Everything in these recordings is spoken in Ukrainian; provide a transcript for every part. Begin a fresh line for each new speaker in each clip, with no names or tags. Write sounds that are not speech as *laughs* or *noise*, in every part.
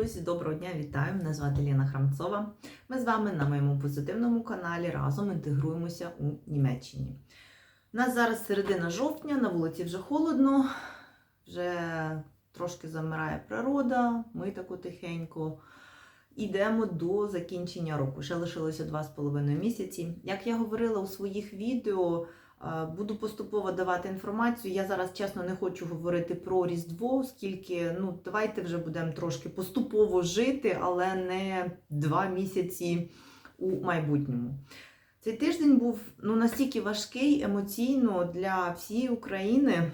Друзі, доброго дня, вітаю! Мене звати Ліна Храмцова. Ми з вами на моєму позитивному каналі разом інтегруємося у Німеччині. У нас зараз середина жовтня, на вулиці вже холодно, вже трошки замирає природа, ми тако тихенько. Йдемо до закінчення року. Ще лишилося 2,5 місяці. Як я говорила у своїх відео, буду поступово давати інформацію. Я зараз чесно не хочу говорити про Різдво, оскільки ну, давайте вже будемо трошки поступово жити, але не два місяці у майбутньому. Цей тиждень був ну, настільки важкий емоційно для всієї України.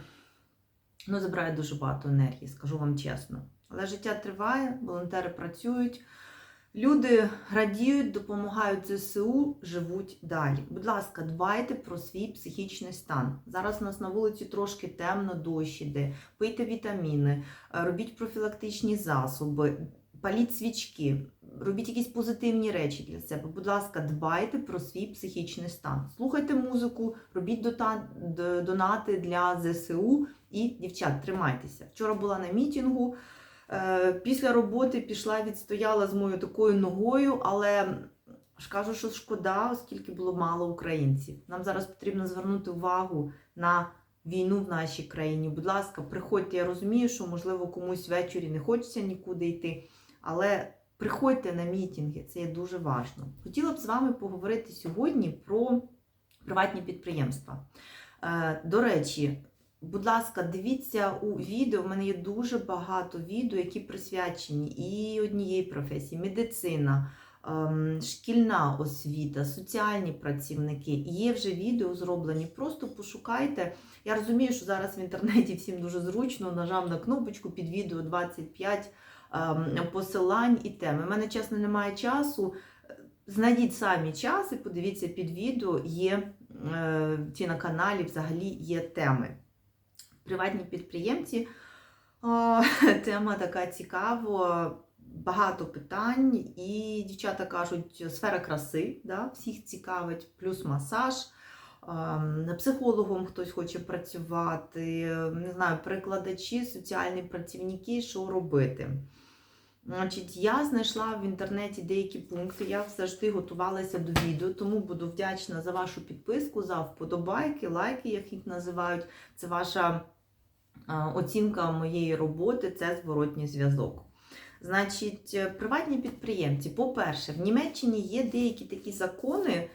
Ну, забирає дуже багато енергії, скажу вам чесно. Але життя триває, волонтери працюють. Люди радіють, допомагають ЗСУ, живуть далі. Будь ласка, дбайте про свій психічний стан. Зараз у нас на вулиці трошки темно, дощ іде, пийте вітаміни, е, робіть профілактичні засоби, паліть свічки, робіть якісь позитивні речі для себе. Будь ласка, дбайте про свій психічний стан. Слухайте музику, робіть донати для ЗСУ і дівчат, тримайтеся. Вчора була на мітінгу. Е, Після роботи пішла, відстояла з моєю такою ногою, але ж кажу, що шкода, оскільки було мало українців. Нам зараз потрібно звернути увагу на війну в нашій країні. Будь ласка, приходьте. Я розумію, що можливо комусь ввечері не хочеться нікуди йти, але приходьте на мітинги, це є дуже важливо. Хотіла б з вами поговорити сьогодні про приватні підприємства. Е, До речі, Будь ласка, дивіться у відео. У мене є дуже багато відео, які присвячені і однієї професії, медицина, ем, шкільна освіта, соціальні працівники. Є вже відео зроблені. Просто пошукайте. Я розумію, що зараз в інтернеті всім дуже зручно нажав на кнопочку під відео 25 ем, посилань і теми. У мене, чесно, немає часу. Знайдіть самі час і подивіться під відео, є е, ті на каналі взагалі є теми приватні підприємці. *laughs* Тема така цікава, багато питань, і дівчата кажуть, сфера краси, да, всіх цікавить, плюс масаж. Психологом хтось хоче працювати, не знаю, перекладачі, соціальні працівники, що робити. Значить, я знайшла в інтернеті деякі пункти. Я завжди готувалася до відео, тому буду вдячна за вашу підписку, за вподобайки, лайки, як їх називають. Це ваша оцінка моєї роботи, це зворотній зв'язок. Значить, е, приватні підприємці, по-перше, в Німеччині є деякі такі закони,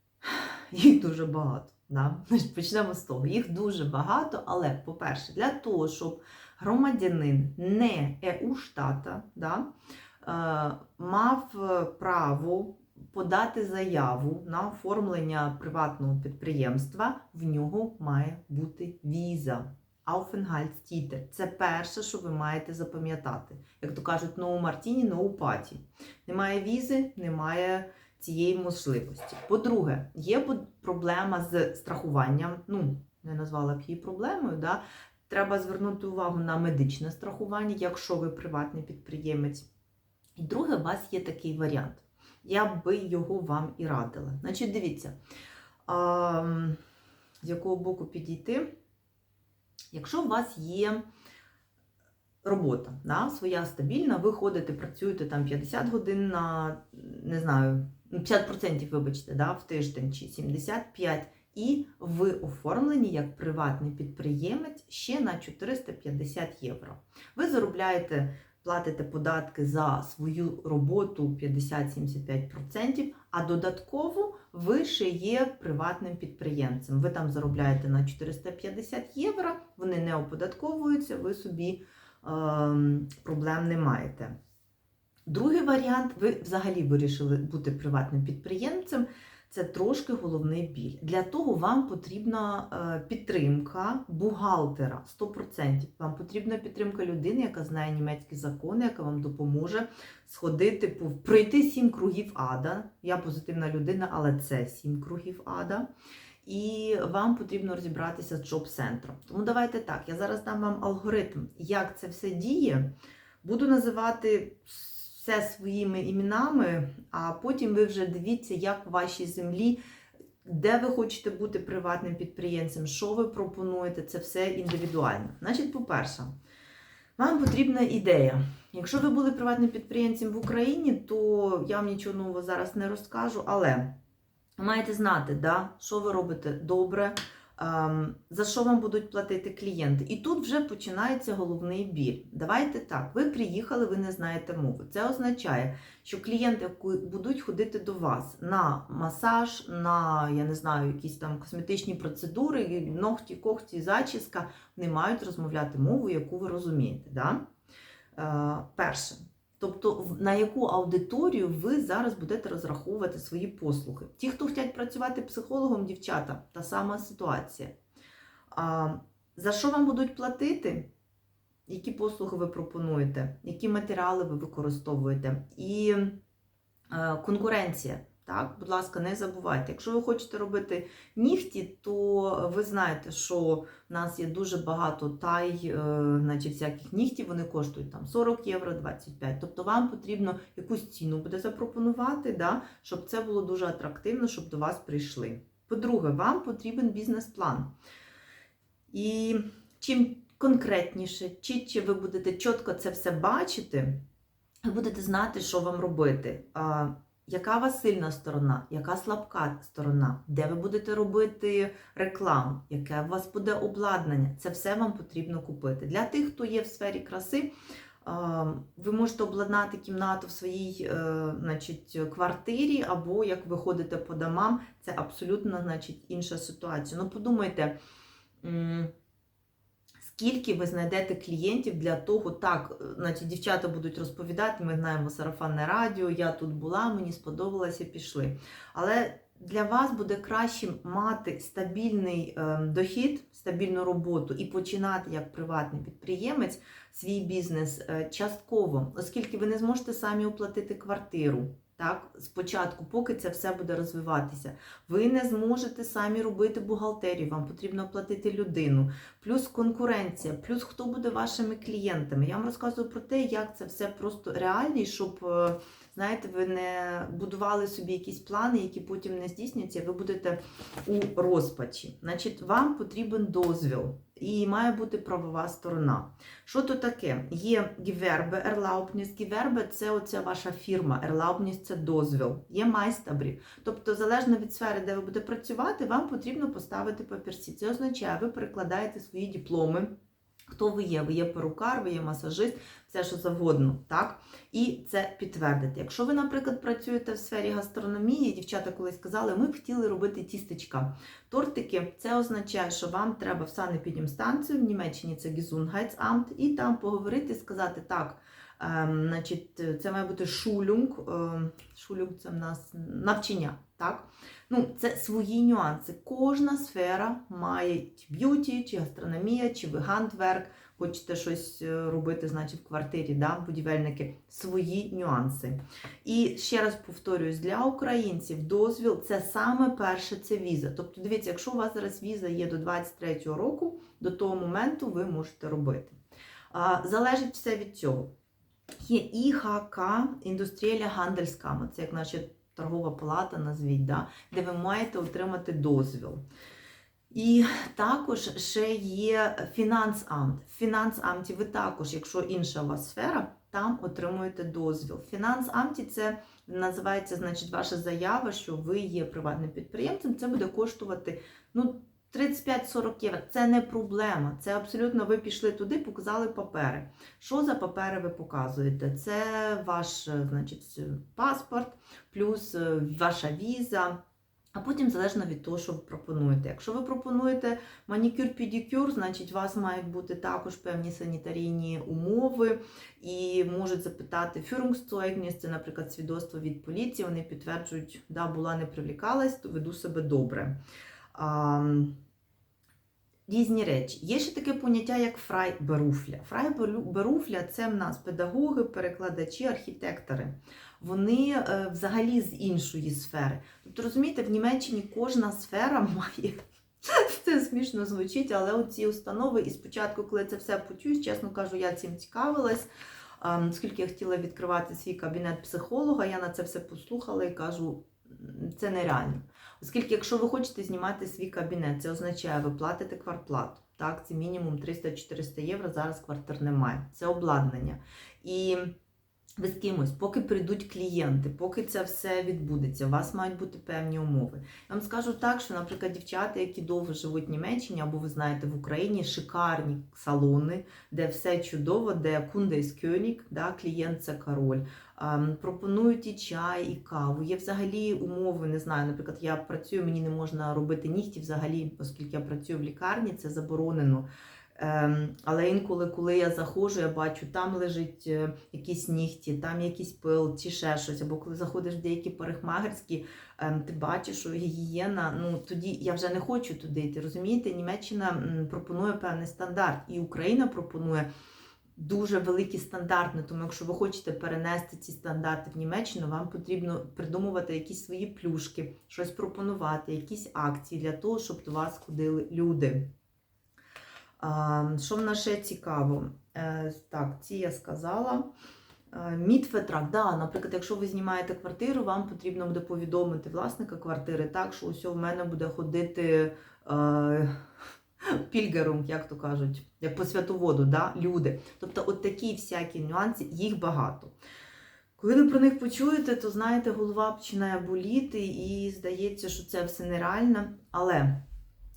*sighs* їх дуже багато. Да? *laughs* Почнемо з того. Їх дуже багато, але, по-перше, для того, щоб громадянин не ЕУ штата да, е, мав право подати заяву на оформлення приватного підприємства, в нього має бути віза. Aufenthaltstitel. Це перше, що ви маєте запам'ятати. Як то кажуть, no Мартіні, no паті. Немає візи, немає цієї можливості. По-друге, є проблема з страхуванням. Ну, не назвала б її проблемою. Да? Треба звернути увагу на медичне страхування, якщо ви приватний підприємець. І друге, у вас є такий варіант. Я би його вам і радила. Значить, дивіться, а, з якого боку підійти. Якщо у вас є робота, да, своя стабільна, ви ходите, працюєте там 50 годин на, не знаю, 50%, вибачте, да, в тиждень чи 75%, і ви оформлені як приватний підприємець ще на 450 євро. Ви заробляєте, платите податки за свою роботу 50-75%, а додатково ви ще є приватним підприємцем. Ви там заробляєте на 450 євро, вони не оподатковуються, ви собі ем, проблем не маєте. Другий варіант, ви взагалі вирішили бути приватним підприємцем. Це трошки головний біль. Для того вам потрібна е, підтримка бухгалтера 100%. Вам потрібна підтримка людини, яка знає німецькі закони, яка вам допоможе сходити, пройти сім кругів ада. Я позитивна людина, але це сім кругів ада. І вам потрібно розібратися з джоб-центром. Тому давайте так. Я зараз дам вам алгоритм, як це все діє. Буду називати все своїми іменами, а потім ви вже дивіться, як в вашій землі, де ви хочете бути приватним підприємцем, що ви пропонуєте, це все індивідуально. Значить, по-перше, Вам потрібна ідея. Якщо ви були приватним підприємцем в Україні, то я вам нічого нового зараз не розкажу, але маєте знати, да, що ви робите добре, за що вам будуть платити клієнти. І тут вже починається головний біль. Давайте так, ви приїхали, ви не знаєте мови. Це означає, що клієнти будуть ходити до вас на масаж, на я не знаю, якісь там косметичні процедури, ногті, когті, зачіска. Вони мають розмовляти мову, яку ви розумієте. Да? Е, перше. Тобто, на яку аудиторію ви зараз будете розраховувати свої послуги? Ті, хто хочуть працювати психологом, дівчата, та сама ситуація. А, за що вам будуть платити? Які послуги ви пропонуєте, які матеріали ви використовуєте? І е, конкуренція. Так, будь ласка, не забувайте. Якщо ви хочете робити нігті, то ви знаєте, що в нас є дуже багато тай, е, значить, всяких нігтів, вони коштують там 40 євро, 25. Тобто вам потрібно якусь ціну буде запропонувати, да, щоб це було дуже атрактивно, щоб до вас прийшли. По-друге, вам потрібен бізнес-план. І чим конкретніше, чітче ви будете чітко це все бачити, ви будете знати, що вам робити. Яка у вас сильна сторона, яка слабка сторона, де ви будете робити рекламу, яке у вас буде обладнання, це все вам потрібно купити. Для тих, хто є в сфері краси, ви можете обладнати кімнату в своїй е, значить, квартирі, або як ви ходите по домам, це абсолютно значить, інша ситуація. Ну, подумайте. Скільки ви знайдете клієнтів для того, так, значить, дівчата будуть розповідати, ми знаємо сарафанне радіо, я тут була, мені сподобалося, пішли. Але для вас буде краще мати стабільний е, дохід, стабільну роботу і починати як приватний підприємець свій бізнес е, частково, оскільки ви не зможете самі оплатити квартиру. Так, спочатку, поки це все буде розвиватися, ви не зможете самі робити бухгалтерію, вам потрібно платити людину, плюс конкуренція, плюс хто буде вашими клієнтами. Я вам розказую про те, як це все просто реально, щоб, е, знаєте, ви не будували собі якісь плани, які потім не здійсняться, ви будете у розпачі. Значить, вам потрібен дозвіл. І має бути правова сторона. Що то таке? Є гівербе, ерлаубність. Гівербе це оця ваша фірма, ерлаубність це дозвіл. Є майстабрі. Тобто, залежно від сфери, де ви будете працювати, вам потрібно поставити папірці. Це означає, ви перекладаєте свої дипломи. Хто ви є? Ви є перукар, ви є масажист, все що завгодно, так? І це підтвердити. Якщо ви, наприклад, працюєте в сфері гастрономії, дівчата колись казали, ми б хотіли робити тістечка. Тортики це означає, що вам треба в санепідемстанцію, в Німеччині це Gesundheitsamt, і там поговорити, сказати так. Значить, це має бути шулюнг. Ем, шулюнг це в нас навчання. Так? Ну, це свої нюанси. Кожна сфера має б'юті, чи гастрономія, чи гандверк, хочете щось е, робити, значить, в квартирі, да, будівельники, свої нюанси. І ще раз повторюсь, для українців дозвіл це саме перше це віза. Тобто, дивіться, якщо у вас зараз віза є до 23-го року, до того моменту ви можете робити. Залежить все від цього. Є ІХК, індустрієля Гандельскама, це як наче торгова палата, назвіть, да, де ви маєте отримати дозвіл. І також ще є фінансамт. В фінансамті ви також, якщо інша у вас сфера, там отримуєте дозвіл. В фінансамті це називається значить, ваша заява, що ви є приватним підприємцем. Це буде коштувати ну, 35-40 євро. Це не проблема. Це абсолютно ви пішли туди, показали папери. Що за папери ви показуєте? Це ваш значить, паспорт, плюс е, ваша віза. А потім залежно від того, що ви пропонуєте. Якщо ви пропонуєте манікюр-педикюр, значить у вас мають бути також певні санітарійні умови і можуть запитати Führungszeugnis, це, наприклад, свідоцтво від поліції. Вони підтверджують, да, була не привлікалась, то веду себе добре. Різні речі. Є ще таке поняття, як фрайберуфля. Фрайберуфля це в нас педагоги, перекладачі, архітектори. Вони е, взагалі з іншої сфери. Тобто, розумієте, в Німеччині кожна сфера *laughs* має. Це смішно звучить, але оці установи, і спочатку, коли це все почуєш, чесно кажу, я цим цікавилась. Ем, Оскільки я хотіла відкривати свій кабінет психолога, я на це все послухала і кажу, це нереально. Оскільки, якщо ви хочете знімати свій кабінет, це означає, ви платите квартплату. Так, це мінімум 300-400 євро. Зараз квартир немає. Це обладнання. І ви з кимось, поки прийдуть клієнти, поки це все відбудеться, у вас мають бути певні умови. Я вам скажу так, що, наприклад, дівчата, які довго живуть в Німеччині, або ви знаєте, в Україні шикарні салони, де все чудово, де кунде із кьонік, да, клієнт це король. Ем, пропонують і чай, і каву. Є взагалі умови, не знаю. Наприклад, я працюю, мені не можна робити нігті взагалі, оскільки я працюю в лікарні, це заборонено. Ем, але інколи, коли я заходжу, я бачу, там лежить е, якісь нігті, там якийсь пил чи ще щось. Або коли заходиш в деякі парикмахерські, ем, ти бачиш, що гігієна, ну тоді я вже не хочу туди йти. Розумієте, Німеччина пропонує певний стандарт, і Україна пропонує. Дуже великі стандарти, тому якщо ви хочете перенести ці стандарти в Німеччину, вам потрібно придумувати якісь свої плюшки, щось пропонувати, якісь акції для того, щоб до вас ходили люди. Що в нас ще цікаво? Е, Так, ці я сказала. Е, Мітфетрак, да, наприклад, якщо ви знімаєте квартиру, вам потрібно буде повідомити власника квартири так, що ось в мене буде ходити е, *laughs* пільгером, як то кажуть, як по святоводу, да, люди. Тобто, от такі всякі нюанси, їх багато. Коли ви про них почуєте, то знаєте, голова починає боліти і здається, що це все нереально. Але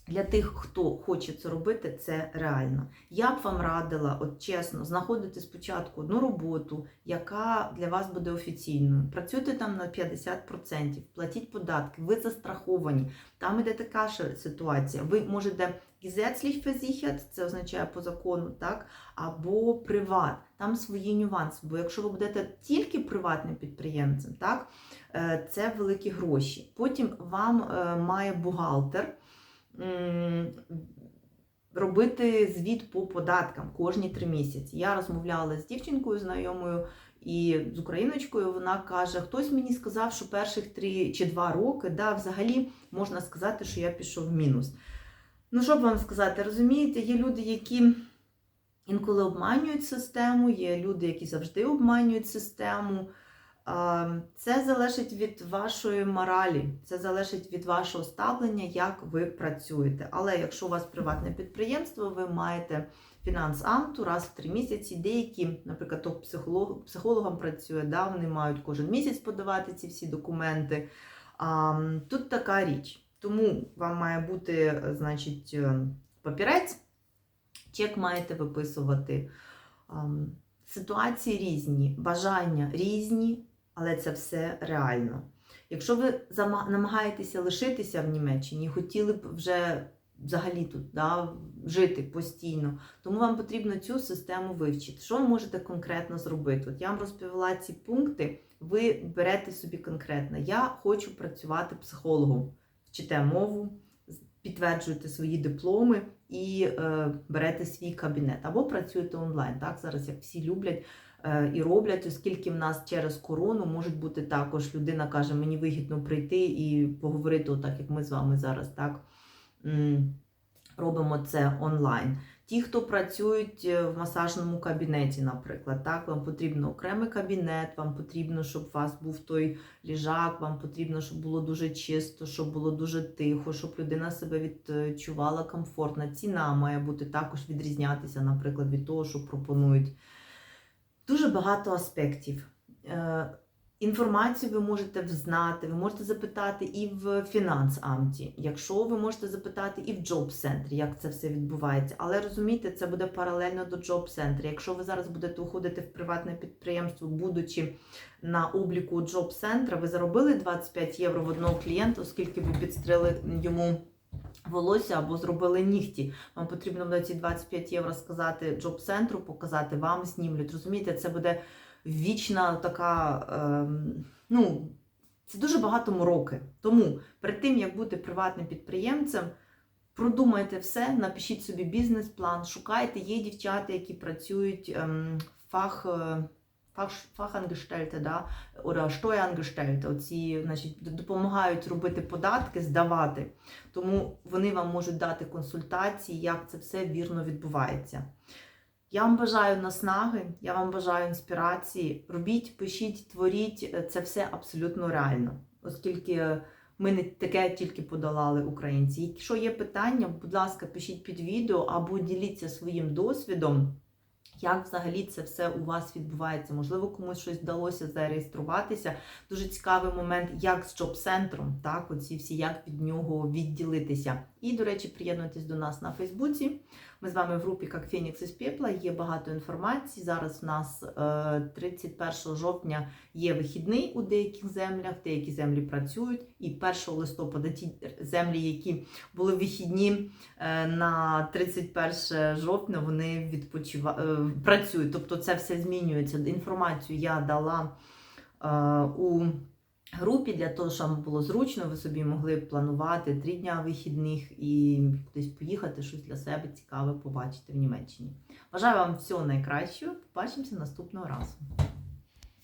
для тих, хто хоче це робити, це реально. Я б вам радила, от чесно, знаходити спочатку одну роботу, яка для вас буде офіційною. Працюйте там на 50%, платіть податки, ви застраховані. Там іде така ж ситуація. Ви можете gesetzlich versichert, це означає по закону, так, або приват. Там свої нюанси. Бо якщо ви будете тільки приватним підприємцем, так, е, це великі гроші. Потім вам е, має бухгалтер робити звіт по податкам кожні три місяці. Я розмовляла з дівчинкою знайомою і з україночкою. Вона каже: хтось мені сказав, що перших три чи два роки, да, взагалі можна сказати, що я пішов в мінус. Ну, що б вам сказати, розумієте, є люди, які інколи обманюють систему, є люди, які завжди обманюють систему. Це залежить від вашої моралі, це залежить від вашого ставлення, як ви працюєте. Але якщо у вас приватне підприємство, ви маєте фінансамту раз в три місяці. Деякі, наприклад, то психолог, психологам працює, да, вони мають кожен місяць подавати ці всі документи. Тут така річ. Тому вам має бути, е, значить, е, папірець, чек маєте виписувати. Ситуації різні, бажання різні, але це все реально. Якщо ви намагаєтеся лишитися в Німеччині, хотіли б вже взагалі тут да, жити постійно, тому вам потрібно цю систему вивчити. Що ви можете конкретно зробити? От я вам розповіла ці пункти, ви берете собі конкретно. Я хочу працювати психологом. Вчите мову, підтверджуєте свої дипломи і е, берете свій кабінет або працюєте онлайн. Так, зараз як всі люблять е, і роблять, оскільки в нас через корону можуть бути також людина каже, мені вигідно прийти і поговорити, отак як ми з вами зараз так робимо це онлайн. Ті, хто працюють е, в масажному кабінеті, наприклад, так, вам потрібно окремий кабінет, вам потрібно, щоб у вас був той ліжак, вам потрібно, щоб було дуже чисто, щоб було дуже тихо, щоб людина себе відчувала комфортно. Ціна має бути також відрізнятися, наприклад, від того, що пропонують. Дуже багато аспектів. Інформацію ви можете взнати, ви можете запитати і в фінансамті, якщо ви можете запитати і в джоб-центрі, як це все відбувається. Але розумієте, це буде паралельно до джоб-центру. Якщо ви зараз будете уходити в приватне підприємство, будучи на обліку джоб-центра, ви заробили 25 євро в одного клієнта, оскільки ви підстрили йому. Волосся або зробили нігті. Вам потрібно буде ці 25 євро сказати джоб-центру, показати вам, знімлють. Розумієте, це буде вічна така, ем, ну, це дуже багато мороки. Тому перед тим, як бути приватним підприємцем, продумайте все, напишіть собі бізнес-план, шукайте, є дівчата, які працюють ем, фах. е, фахангештельте, да, oder Steuerangештельте, оці, значить, допомагають робити податки, здавати. Тому вони вам можуть дати консультації, як це все вірно відбувається. Я вам бажаю наснаги, я вам бажаю інспірації. Робіть, пишіть, творіть, це все абсолютно реально. Оскільки Ми не таке тільки подолали українці. Якщо є питання, будь ласка, пишіть під відео або діліться своїм досвідом. Як взагалі це все у вас відбувається? Можливо, комусь щось вдалося зареєструватися. Дуже цікавий момент, як з джоб-центром, так, оці всі, як від нього відділитися. І, до речі, приєднуйтесь до нас на Фейсбуці. Ми з вами в групі як Фенікс із Пепла. Є багато інформації. Зараз у нас е, 31 жовтня є вихідний у деяких землях, деякі землі працюють. І 1 листопада ті землі, які були вихідні е, на 31 жовтня, вони відпочивають працюють. Тобто це все змінюється. Інформацію я дала е, у групі для того, щоб вам було зручно, ви собі могли планувати три дня вихідних і кудись поїхати, щось для себе цікаве побачити в Німеччині. Бажаю вам всього найкращого. Побачимося наступного разу.